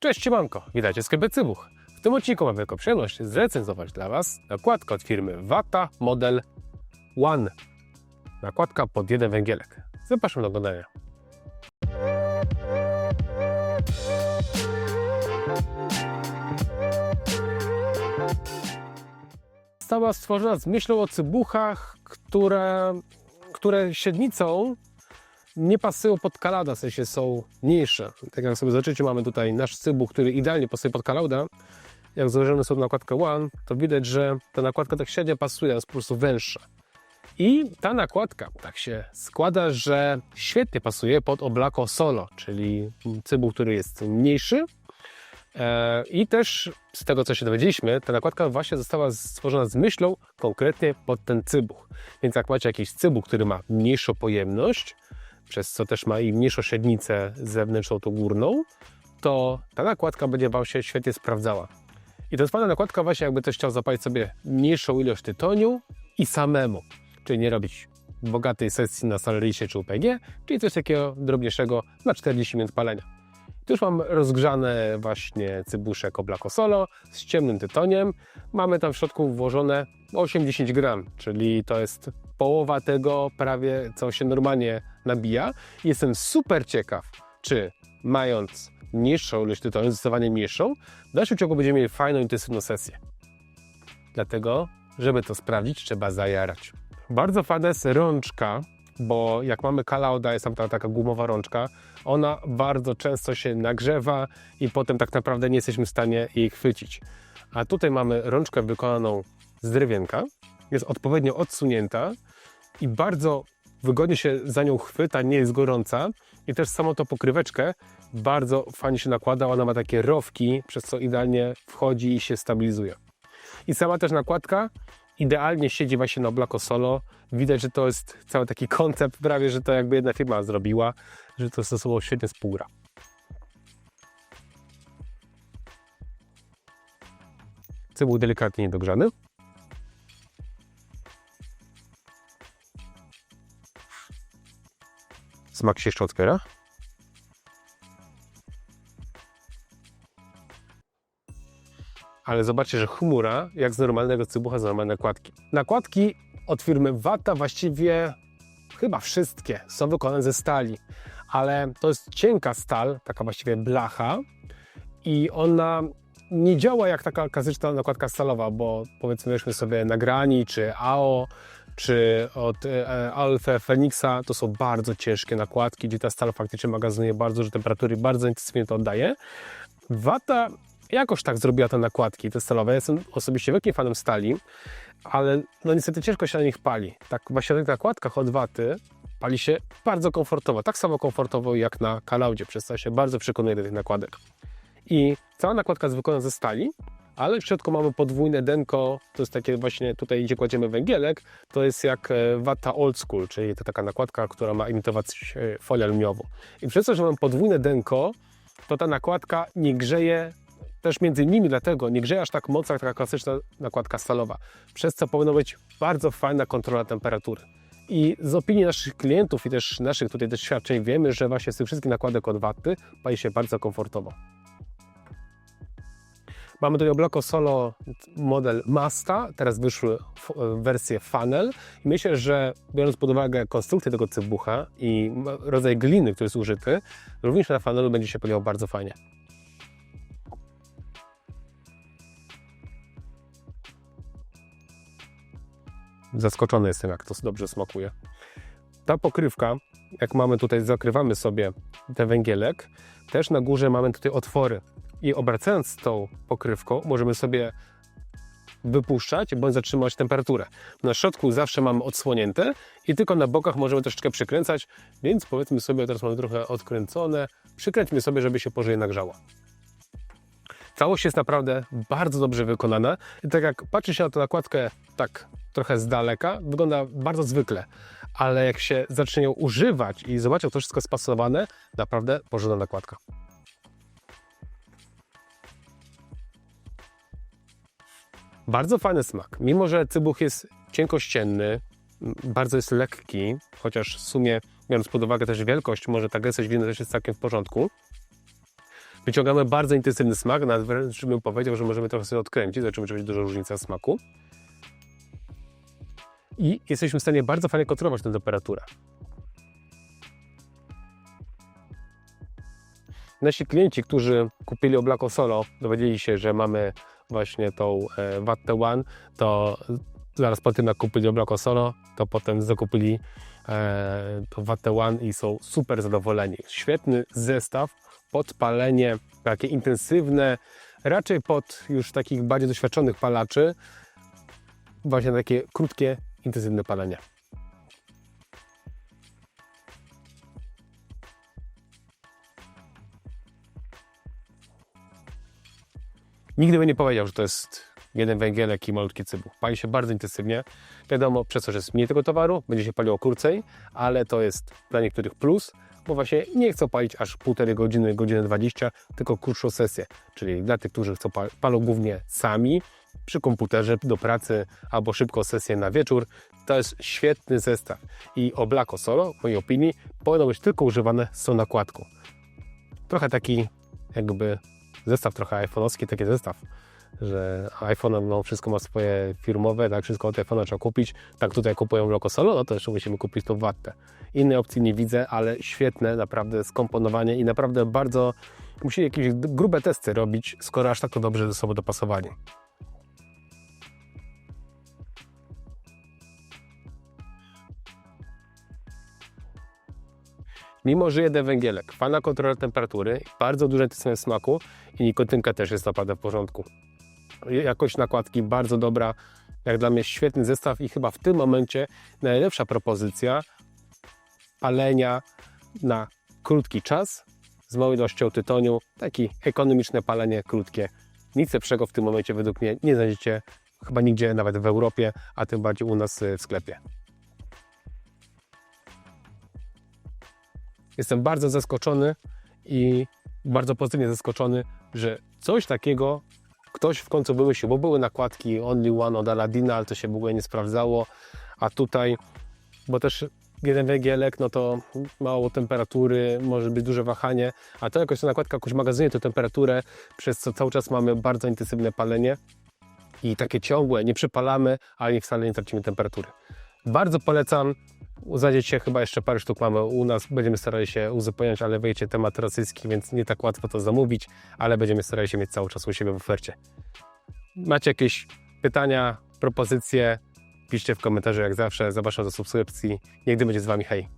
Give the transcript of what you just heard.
Cześć, siemanko, witajcie sklepie Cybuch. W tym odcinku mam wielką przyjemność zrecenzować dla Was nakładkę od firmy Wata Model One. Nakładka pod jeden węgielek. Zapraszam do oglądania. Została stworzona z myślą o cybuchach, które, które średnicą nie pasują pod kalauda, w sensie są mniejsze. Tak jak sobie zobaczycie, mamy tutaj nasz cybuch, który idealnie pasuje pod kalauda. Jak założymy sobie nakładkę One, to widać, że ta nakładka tak średnio pasuje, jest po prostu węższa. I ta nakładka tak się składa, że świetnie pasuje pod oblako solo, czyli cybuch, który jest mniejszy. E, I też z tego, co się dowiedzieliśmy, ta nakładka właśnie została stworzona z myślą konkretnie pod ten cybuch. Więc jak macie jakiś cybuch, który ma mniejszą pojemność, przez co też ma i mniejszą średnicę zewnętrzną, tą górną, to ta nakładka będzie Wam się świetnie sprawdzała. I to jest fajna nakładka właśnie jakby ktoś chciał zapalić sobie mniejszą ilość tytoniu i samemu, czyli nie robić bogatej sesji na Salarisie czy UPG, czyli coś takiego drobniejszego na 40 minut palenia. Tu już mam rozgrzane właśnie cybuszek Oblako Solo z ciemnym tytoniem. Mamy tam w środku włożone 80 gram, czyli to jest połowa tego prawie, co się normalnie nabija. Jestem super ciekaw, czy mając niższą ilość tytoniu, zdecydowanie mniejszą, w dalszym ciągu będziemy mieli fajną, intensywną sesję. Dlatego, żeby to sprawdzić, trzeba zajarać. Bardzo fajna jest rączka, bo jak mamy kalauda, jest tam ta taka gumowa rączka, ona bardzo często się nagrzewa i potem tak naprawdę nie jesteśmy w stanie jej chwycić. A tutaj mamy rączkę wykonaną z drewienka, jest odpowiednio odsunięta i bardzo wygodnie się za nią chwyta, nie jest gorąca. I też samą tą pokryweczkę bardzo fajnie się nakłada, ona ma takie rowki, przez co idealnie wchodzi i się stabilizuje. I sama też nakładka idealnie siedzi właśnie na Oblako Solo. Widać, że to jest cały taki koncept, prawie, że to jakby jedna firma zrobiła, że to ze sobą świetnie współgra. Cybuł delikatnie niedogrzany. Smak się jeszcze otwiera. Ale zobaczcie, że chmura jak z normalnego cybucha, z normalnej nakładki. Nakładki od firmy Wata właściwie chyba wszystkie są wykonane ze stali, ale to jest cienka stal, taka właściwie blacha i ona nie działa jak taka klasyczna nakładka stalowa, bo powiedzmy weźmy sobie nagrani czy AO, czy od e, Alfa Phoenixa, to są bardzo ciężkie nakładki, gdzie ta stal faktycznie magazynuje bardzo duże temperatury, bardzo intensywnie to oddaje. Wata jakoś tak zrobiła te nakładki te stalowe. Ja jestem osobiście wielkim fanem stali, ale no niestety ciężko się na nich pali. Tak właśnie na tych nakładkach od waty pali się bardzo komfortowo, tak samo komfortowo jak na kalaudzie, przez co się bardzo przekonuje do tych nakładek. I cała nakładka jest wykonana ze stali, ale w środku mamy podwójne denko, to jest takie właśnie tutaj, gdzie kładziemy węgielek, to jest jak e, wata old school, czyli to taka nakładka, która ma imitować e, folię aluminiową. I przez to, że mamy podwójne denko, to ta nakładka nie grzeje też między nimi dlatego nie grzeje aż tak mocno jak taka klasyczna nakładka stalowa, przez co powinna być bardzo fajna kontrola temperatury. I z opinii naszych klientów i też naszych tutaj doświadczeń wiemy, że właśnie z tych wszystkich nakładek od pali się bardzo komfortowo. Mamy tutaj Obloko Solo model Masta, teraz wyszły wersje Funnel myślę, że biorąc pod uwagę konstrukcję tego cybucha i rodzaj gliny, który jest użyty, również na Funnelu będzie się paliło bardzo fajnie. Zaskoczony jestem, jak to dobrze smakuje. Ta pokrywka, jak mamy tutaj, zakrywamy sobie ten węgielek, też na górze mamy tutaj otwory. I obracając tą pokrywką, możemy sobie wypuszczać bądź zatrzymać temperaturę. Na środku zawsze mamy odsłonięte i tylko na bokach możemy troszeczkę przykręcać, więc powiedzmy sobie, teraz mamy trochę odkręcone, przykręćmy sobie, żeby się porządnie nagrzało. Całość jest naprawdę bardzo dobrze wykonana i tak jak patrzy się na tę nakładkę tak trochę z daleka, wygląda bardzo zwykle, ale jak się zacznie ją używać i zobaczy, jak to wszystko spasowane, naprawdę porządna nakładka. Bardzo fajny smak. Mimo, że cybuch jest cienkościenny, bardzo jest lekki, chociaż w sumie, biorąc pod uwagę też wielkość, może ta gęstość winy też jest całkiem w porządku. Wyciągamy bardzo intensywny smak, nawet wręcz bym powiedział, że możemy trochę sobie odkręcić, zobaczymy, czy będzie duża różnica smaku. I jesteśmy w stanie bardzo fajnie kontrolować tę temperaturę. Nasi klienci, którzy kupili Oblako Solo, dowiedzieli się, że mamy właśnie tą e, Wattę One, to zaraz po tym, jak kupili Oblako Solo, to potem zakupili e, to Wattę One i są super zadowoleni. Świetny zestaw, podpalenie takie intensywne, raczej pod już takich bardziej doświadczonych palaczy, właśnie takie krótkie, intensywne palenie. Nigdy by nie powiedział, że to jest jeden węgielek i malutki cybuch. Pali się bardzo intensywnie. Wiadomo, przez to, że jest mniej tego towaru, będzie się paliło krócej, ale to jest dla niektórych plus, bo właśnie nie chcą palić aż półtorej godziny, godzinę 20, tylko krótszą sesję. Czyli dla tych, którzy chcą pal palą głównie sami, przy komputerze do pracy albo szybką sesję na wieczór, to jest świetny zestaw. I Oblako Solo, w mojej opinii, powinno być tylko używane z tą nakładką. Trochę taki jakby zestaw trochę iPhone'owski, taki zestaw, że iPhone no, wszystko ma swoje firmowe, tak, wszystko od iPhone'a trzeba kupić. Tak tutaj kupują Loco Solo, no to jeszcze musimy kupić tą wattę. Innej opcji nie widzę, ale świetne naprawdę skomponowanie i naprawdę bardzo musieli jakieś grube testy robić, skoro aż tak to dobrze ze sobą dopasowani. Mimo, że jeden węgielek, fajna kontrola temperatury, bardzo duże intensywność smaku i nikotynka też jest naprawdę w porządku. Jakość nakładki bardzo dobra, jak dla mnie świetny zestaw i chyba w tym momencie najlepsza propozycja palenia na krótki czas z małą ilością tytoniu, takie ekonomiczne palenie krótkie. Nic lepszego w tym momencie według mnie nie znajdziecie chyba nigdzie, nawet w Europie, a tym bardziej u nas y, w sklepie. Jestem bardzo zaskoczony i bardzo pozytywnie zaskoczony, że coś takiego ktoś w końcu wymyślił, bo były nakładki Only One od Aladdina, ale to się w ogóle nie sprawdzało, a tutaj, bo też jeden węgielek, no to mało temperatury, może być duże wahanie, a to jakoś ta nakładka jakoś magazynuje tę temperaturę, przez co cały czas mamy bardzo intensywne palenie. I takie ciągłe, nie przypalamy, ale wcale nie tracimy temperatury. Bardzo polecam, Znajdziecie chyba jeszcze parę sztuk mamy u nas, będziemy starali się uzupełniać, ale wyjdzie temat rosyjski, więc nie tak łatwo to zamówić, ale będziemy starali się mieć cały czas u siebie w ofercie. Macie jakieś pytania, propozycje, piszcie w komentarzu jak zawsze, zapraszam do subskrypcji. Niegdy będzie z Wami, hej!